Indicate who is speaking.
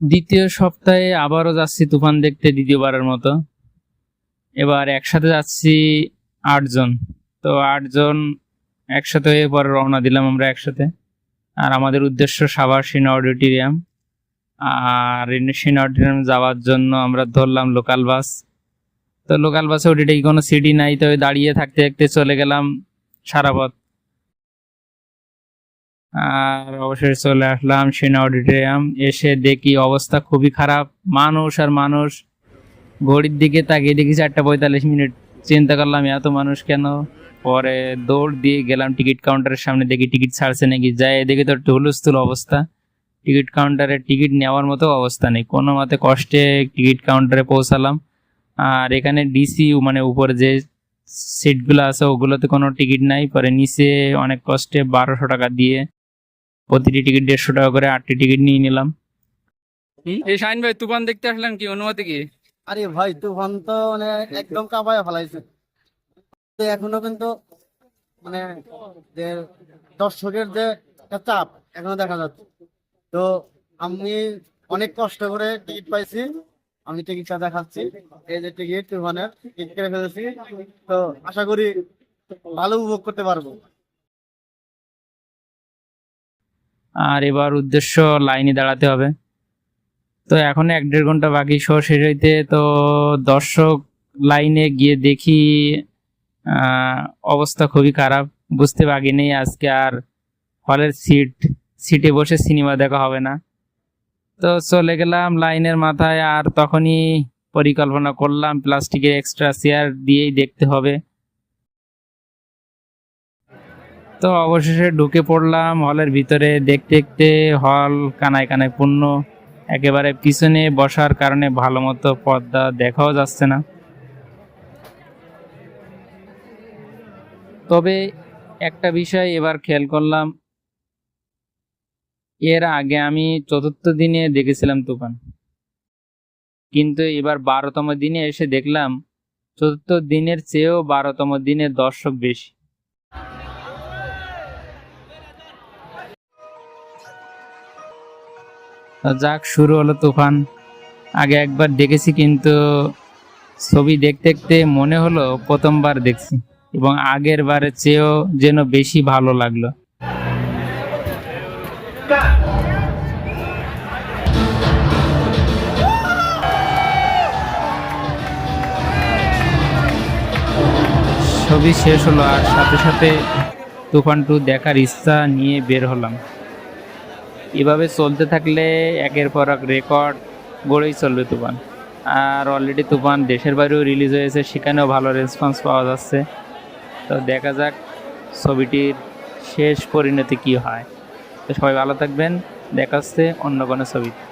Speaker 1: দ্বিতীয় সপ্তাহে আবারও যাচ্ছি তুফান দেখতে দ্বিতীয়বারের মতো। এবার একসাথে যাচ্ছি আটজন। তো আটজন একসাথে হয়ে পরে রওনা দিলাম আমরা একসাথে। আর আমাদের উদ্দেশ্য সাভার সিনা অডিটোরিয়াম। আর সিনা অডিটোরিয়াম যাওয়ার জন্য আমরা ধরলাম লোকাল বাস তো লোকাল বাসে ওটিটাই কোনো সিটি নাই, তো ওই দাঁড়িয়ে থাকতে থাকতে চলে গেলাম সারা পথ আর অবশেষে চলে আসলাম সিনা অডিটোরিয়াম। এসে দেখি অবস্থা খুবই খারাপ। মানুষ আর মানুষ। ঘড়ির দিকে তাকিয়ে দেখি চারটা পঁয়তাল্লিশ মিনিট। চিন্তা করলাম, এত মানুষ কেন? পরে দৌড় দিয়ে গেলাম টিকিট কাউন্টারের সামনে। দেখি টিকিট ছাড়ছে নাকি? যাই দেখি তো হুলস্থুল অবস্থা। টিকিট কাউন্টারে টিকিট নেওয়ার মতো অবস্থা নেই। কোনো মতে কষ্টে টিকিট কাউন্টারে পৌঁছালাম। আর এখানে ডিসিউ মানে উপরে যে সিটগুলো আছে, ওগুলোতে কোনো টিকিট নাই। পরে নিচে অনেক কষ্টে বারোশো টাকা দিয়ে প্রতিটি টিকিট দেড়শো টাকা করে আটটি টিকিট নিয়ে নিলাম। এই শাহিন ভাই তুফান দেখতে আসলাম কি? অনুমতি কি?
Speaker 2: আরে ভাই তুফান তো মানে একদম কাঁপায় ফেলাইছে। এখনও কিন্তু মানে যে দর্শকের যে একটা চাপ এখনও দেখা যাচ্ছে। তো আমি অনেক কষ্ট করে টিকিট পাইছি। আমি টিকিটটা দেখাচ্ছি। এই যে টিকিট তুফানের টিকিট কেটে ফেলেছি। তো আশা করি ভালো উপভোগ করতে পারব।
Speaker 1: আর এবার উদ্দেশ্য লাইনে দাঁড়াতে হবে। তো এখন এক দেড় ঘণ্টা বাকি, শো শেষ হইতে তো দর্শক লাইনে গিয়ে দেখি অবস্থা খুবই খারাপ। বুঝতে পারি নেই, আজকে আর হলের সিট, সিটে বসে সিনেমা দেখা হবে না। তো চলে গেলাম লাইনের মাথায়, আর তখনই পরিকল্পনা করলাম প্লাস্টিকের এক্সট্রা চেয়ার দিয়েই দেখতে হবে। তো অবশেষে ঢুকে পড়লাম হলের ভিতরে, দেখতে দেখতে হল কানায় কানায় পূর্ণ। একেবারে পিছনে বসার কারণে ভালো মতো পর্দা দেখাও যাচ্ছে না। তবে একটা বিষয় এবার খেয়াল করলাম। এর আগে আমি চতুর্থ দিনে দেখেছিলাম তুফান। কিন্তু এবার বারোতম দিনে এসে দেখলাম, চতুর্থ দিনের চেয়েও বারোতম দিনে দর্শক বেশি। যাক, শুরু হলো তুফান। আগে একবার দেখেছি, কিন্তু ছবি দেখতে দেখতে মনে হলো প্রথমবার দেখছি এবং আগের বারের চেয়েও যেন বেশি ভালো লাগল। ছবি শেষ হলো আর সাথে সাথে তুফান টু দেখার ইচ্ছা নিয়ে বের হলাম। এভাবে চলতে থাকলে একের পর এক রেকর্ড গড়েই চলবে তুফান। আর অলরেডি তুফান দেশের বাইরেও রিলিজ হয়েছে, সেখানেও ভালো রেসপন্স পাওয়া যাচ্ছে। তো দেখা যাক ছবিটির শেষ পরিণতি কি হয়। তো সবাই ভালো থাকবেন দেখাচ্ছে অন্য কোনো ছবিতে।